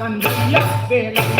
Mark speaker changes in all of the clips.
Speaker 1: sandalias de there.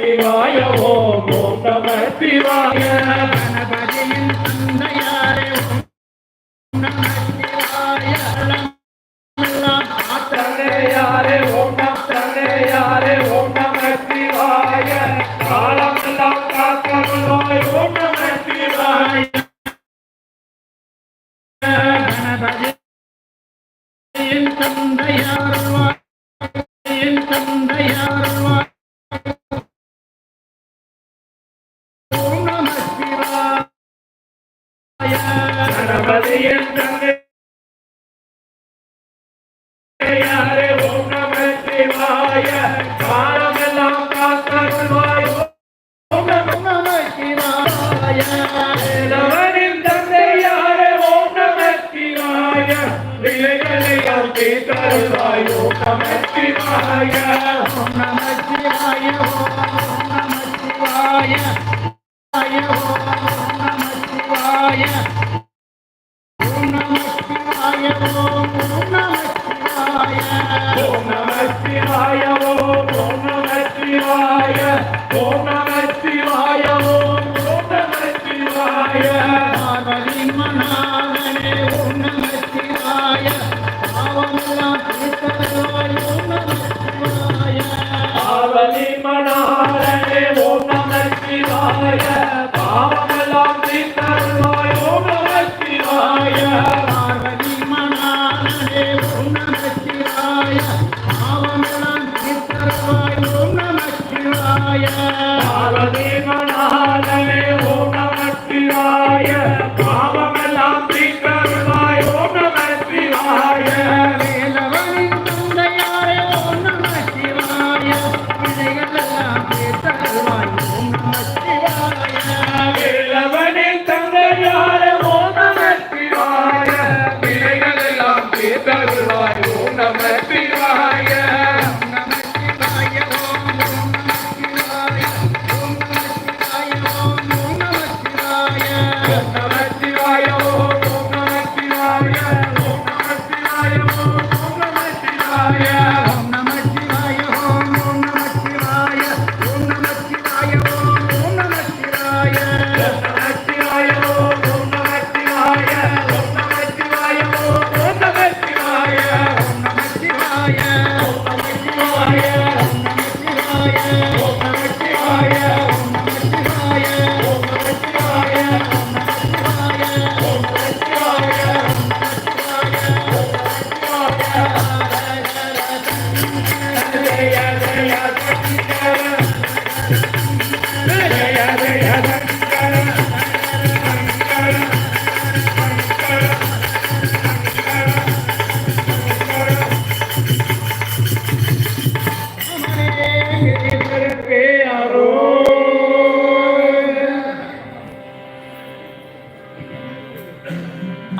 Speaker 1: நமச்சிவாய
Speaker 2: ஓம் ஓம்
Speaker 1: நமச்சிவாய
Speaker 2: கணபதியின் தந்தையாரே ஓம் நமச்சிவாய எல்லாம்
Speaker 1: தந்தையாரே ஓம்
Speaker 2: பாவமெல்லாம் தீர்த்தாய் ஓம்
Speaker 1: நமச்சிவாய Padre.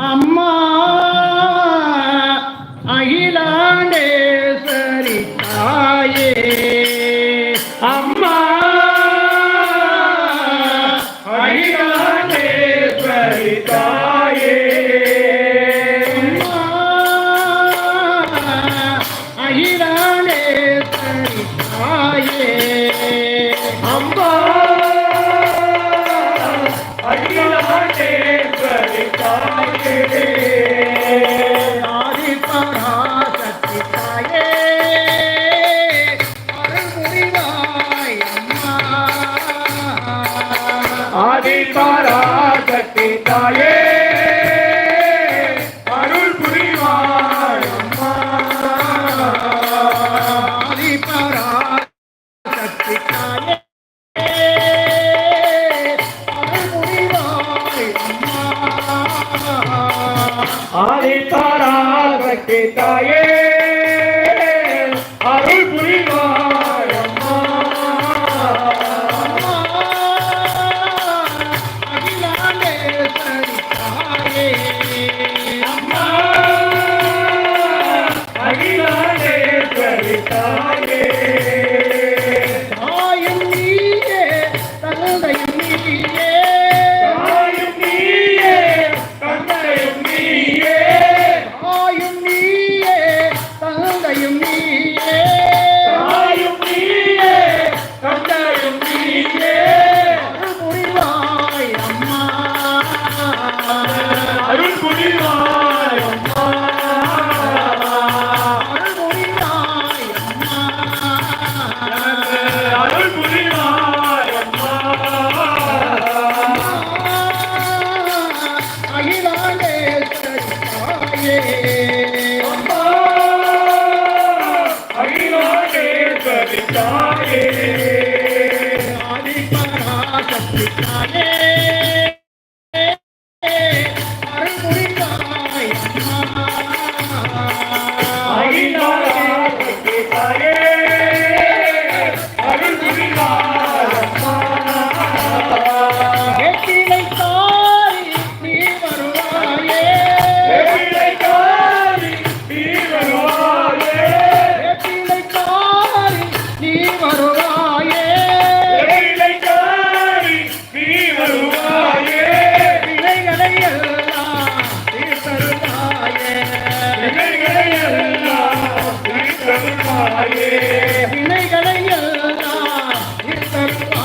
Speaker 2: அம்மா தாராசக்தி தாயே
Speaker 1: Amen.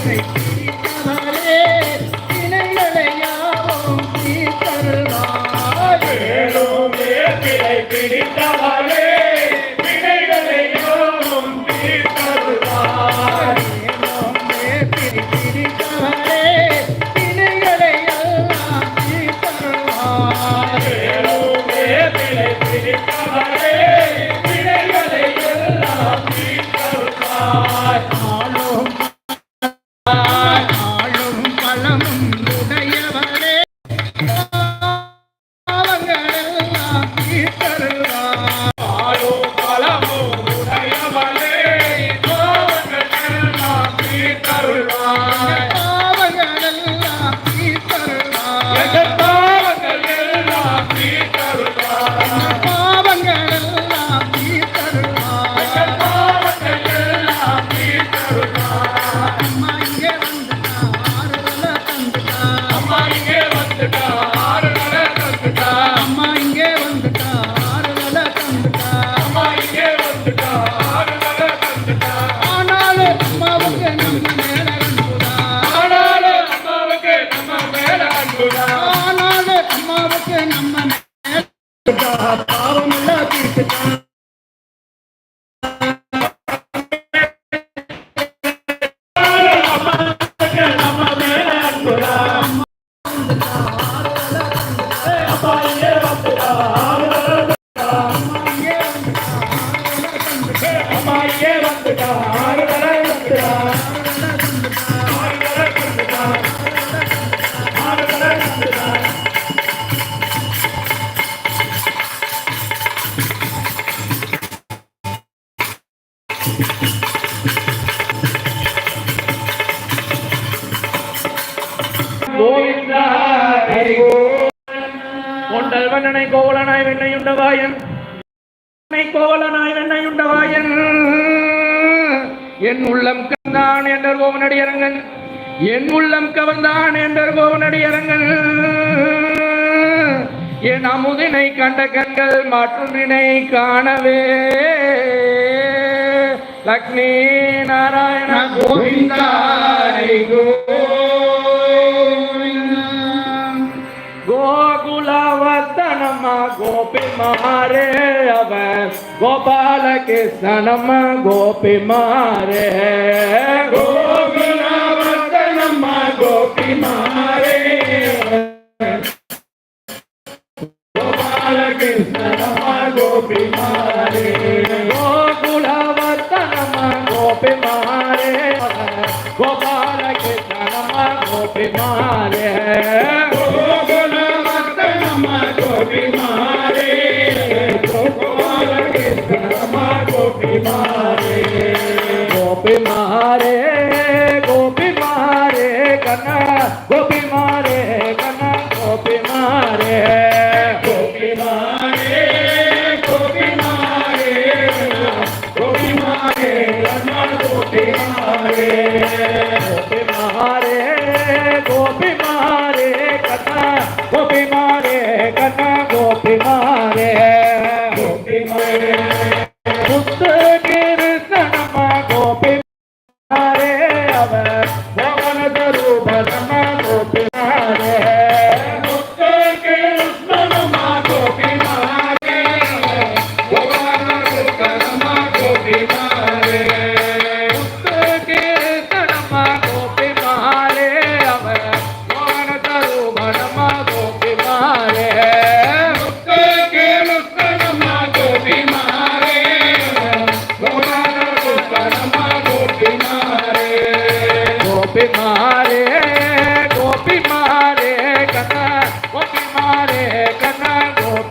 Speaker 1: Thank you. கோலனாய் வெண்ணையுண்டவாயன் என் உள்ளம் கவந்தான் என்ற கோவனடி அரங்கன் என் உள்ளம் கவர்ந்தான் என்றர் கோவனடியரங்கன் என் அமுதினை கண்ட கண்கள் மற்றொன்றினை காணவே. லக்ஷ்மி நாராயண கோவிந்தாரை கோ गोपी मारे अब गोपाल के सनम गोपी मारे गोपी गोपी मारे गोपाल के गोपी मारे गोपी मारे गोपाल के गोपी मारे गोपी मारे गोपी मारे कना गोपी मारे कना गोपी मारे। गोपी मारे गोपी मारे गोपी मारे कना गोपी मारे। गोपी मारे गोपी मारे कना गोपी मारे कना गोपी मारे।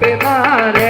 Speaker 1: गोपी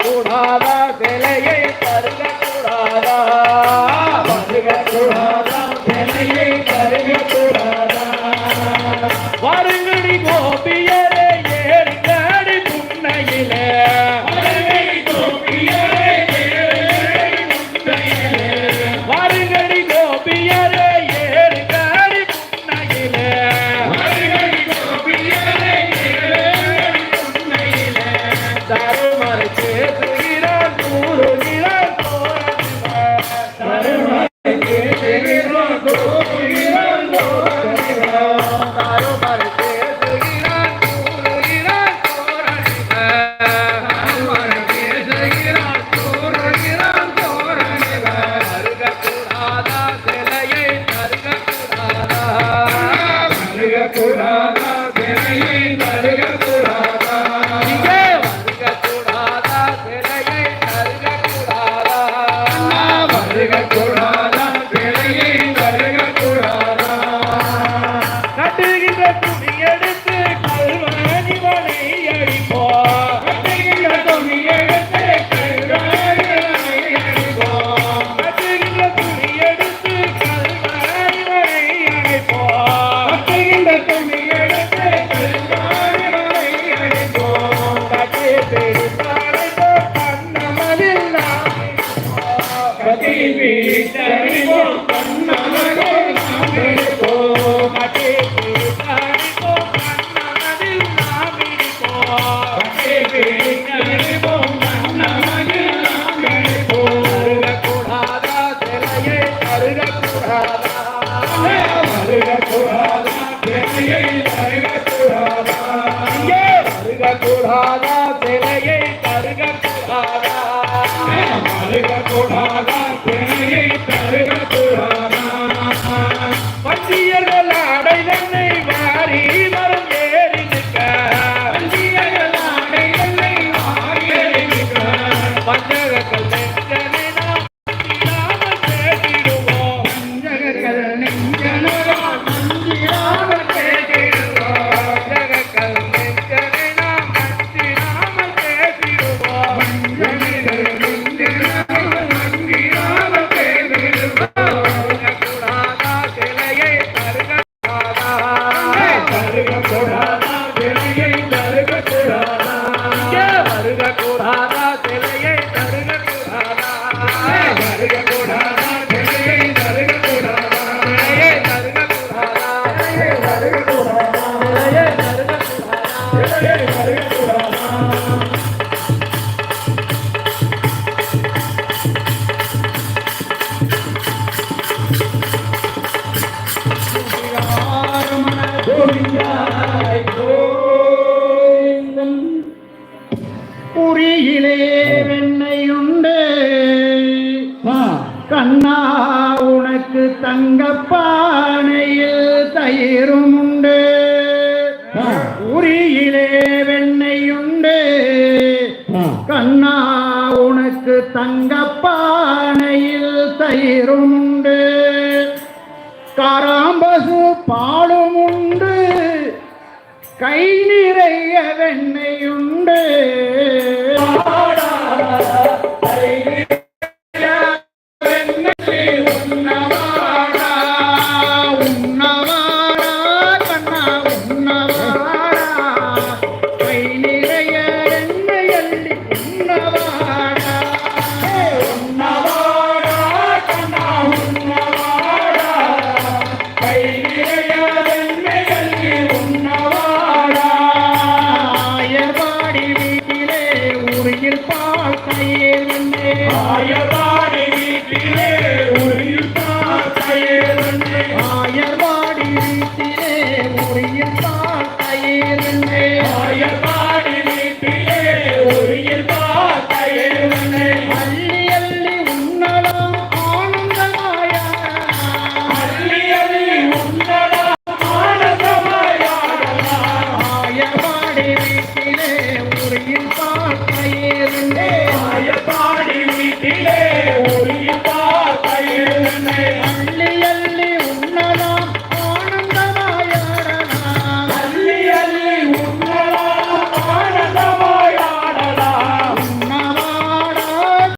Speaker 1: கூடாதா சிலையை கூடாதா வருக கூடாதா வாரி
Speaker 2: காராம்பசு பாலும் உண்டு. கை நிறைய வெண்ணையுண்டு